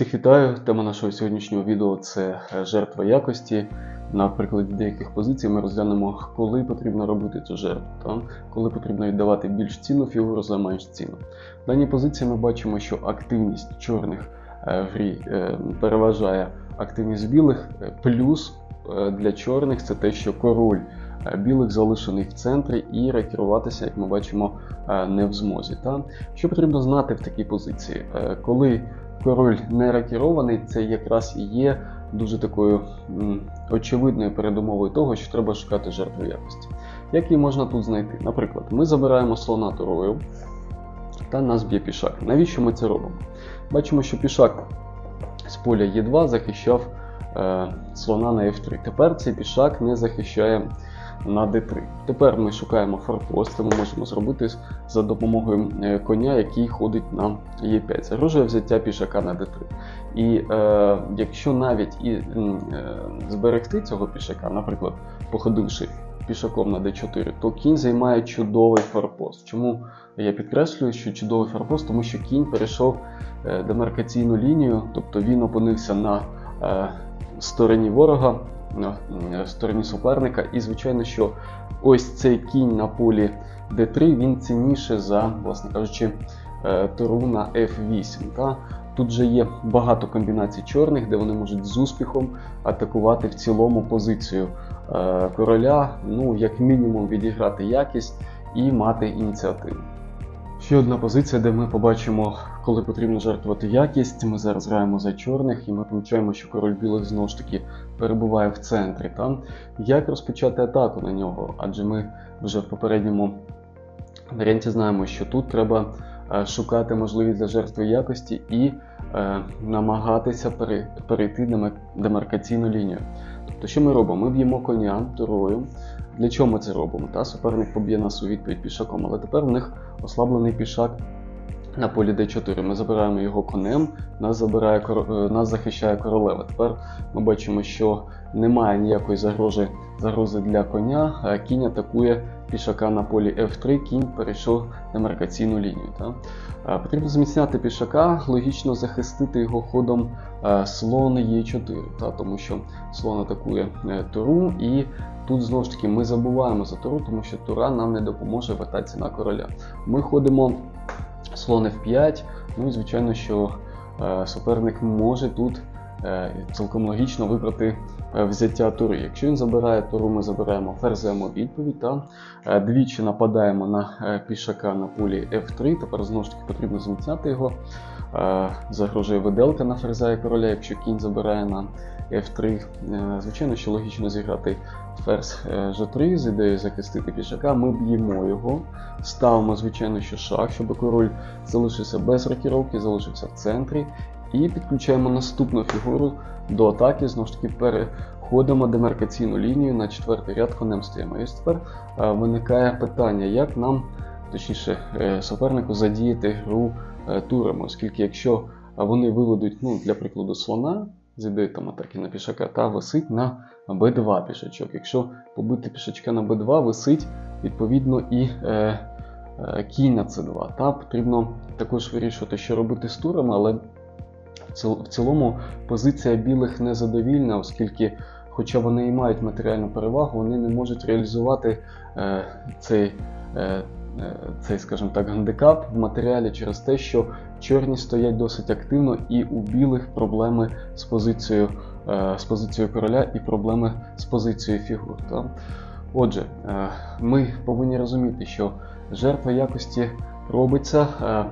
Всіх вітаю! Тема нашого сьогоднішнього відео це е, жертва якості. На прикладі деяких позицій ми розглянемо, коли потрібно робити цю жертву, та коли потрібно віддавати більш цінну фігуру за менш цінну. В даній позиції ми бачимо, що активність чорних е, в грі е, переважає активність білих, плюс для чорних це те, що король білих залишений в центрі і рекеруватися, як ми бачимо, не в змозі. Та? Що потрібно знати в такій позиції? Коли король не ракірований, це якраз і є дуже такою очевидною передумовою того, що треба шукати жертву якості. Як її можна тут знайти? Наприклад, ми забираємо слона турою та нас б'є пішак. Навіщо ми це робимо? Бачимо, що пішак з поля Е2 захищав е, слона на F3. Тепер цей пішак не захищає на D3. Тепер ми шукаємо форпост, це ми можемо зробити за допомогою е, коня, який ходить на Е5. Загрожує взяття пішака на D3. І е, якщо навіть і е, зберегти цього пішака, наприклад, походивши пішаком на D4, то кінь займає чудовий форпост. Чому я підкреслюю, що чудовий форпост? Тому що кінь перейшов е, демаркаційну лінію, тобто він опинився на е, стороні ворога, е, стороні суперника, і звичайно, що ось цей кінь на полі D3 він цінніше за, власне кажучи, е, туру на F8. Та? Тут же є багато комбінацій чорних, де вони можуть з успіхом атакувати в цілому позицію е, короля, ну, як мінімум, відіграти якість і мати ініціативу. Ще одна позиція, де ми побачимо, коли потрібно жертвувати якість. Ми зараз граємо за чорних, і ми помічаємо, що король білих знову ж таки перебуває в центрі. Там як розпочати атаку на нього? Адже ми вже в попередньому варіанті знаємо, що тут треба е, шукати можливість для жертви якості і е, намагатися пере- перейти демаркаційну лінію. Тобто, що ми робимо? Ми б'ємо коня турою. Для чого ми це робимо? Та суперник поб'є нас у відповідь пішаком, але тепер в них ослаблений пішак на полі d4. Ми забираємо його конем, нас, забирає, е, нас захищає королева. Тепер ми бачимо, що немає ніякої загрози, загрози для коня. а Кінь атакує пішака на полі F3, кінь перейшов демаркаційну лінію. Та? Потрібно зміцняти пішака, логічно захистити його ходом е, слон Е4, та? тому що слон атакує е, туру, і тут знову ж таки ми забуваємо за туру, тому що тура нам не допоможе вертатися на короля. Ми ходимо слон F5, ну і звичайно, що е, суперник може тут цілком логічно вибрати е, взяття тури. Якщо він забирає туру, ми забираємо ферземо відповідь. Та, е, двічі нападаємо на е, пішака на полі F3. Тепер знову ж таки потрібно зміцняти його. Е, Загрожує виделка на ферзя і короля, якщо кінь забирає на F3. Е, Звичайно, що логічно зіграти ферзь е, G3 з ідеєю захистити пішака. Ми б'ємо його, ставимо, звичайно, що шах, щоб король залишився без рокіровки, залишився в центрі. І підключаємо наступну фігуру до атаки. Знову ж таки, переходимо демаркаційну лінію на четвертий ряд конем стоїмо. І тепер е, виникає питання, як нам, точніше, е, супернику задіяти гру е, турами, оскільки якщо вони виведуть, ну, для прикладу, слона з там атаки на пішака, та висить на b2 пішачок. Якщо побити пішачка на b2, висить відповідно і е, кінь на c2. Та потрібно також вирішувати, що робити з турами, але в цілому позиція білих незадовільна, оскільки, хоча вони і мають матеріальну перевагу, вони не можуть реалізувати е, цей, е, е, цей, скажімо так, гандикап в матеріалі через те, що чорні стоять досить активно, і у білих проблеми з позицією, е, з позицією короля і проблеми з позицією фігур. Та? Отже, е, ми повинні розуміти, що жертва якості робиться е,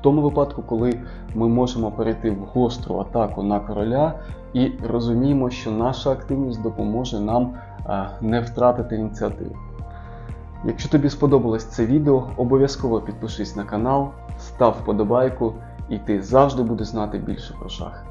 в тому випадку, коли ми можемо перейти в гостру атаку на короля і розуміємо, що наша активність допоможе нам е, не втратити ініціативу. Якщо тобі сподобалось це відео, обов'язково підпишись на канал, став вподобайку, і ти завжди будеш знати більше про шахи.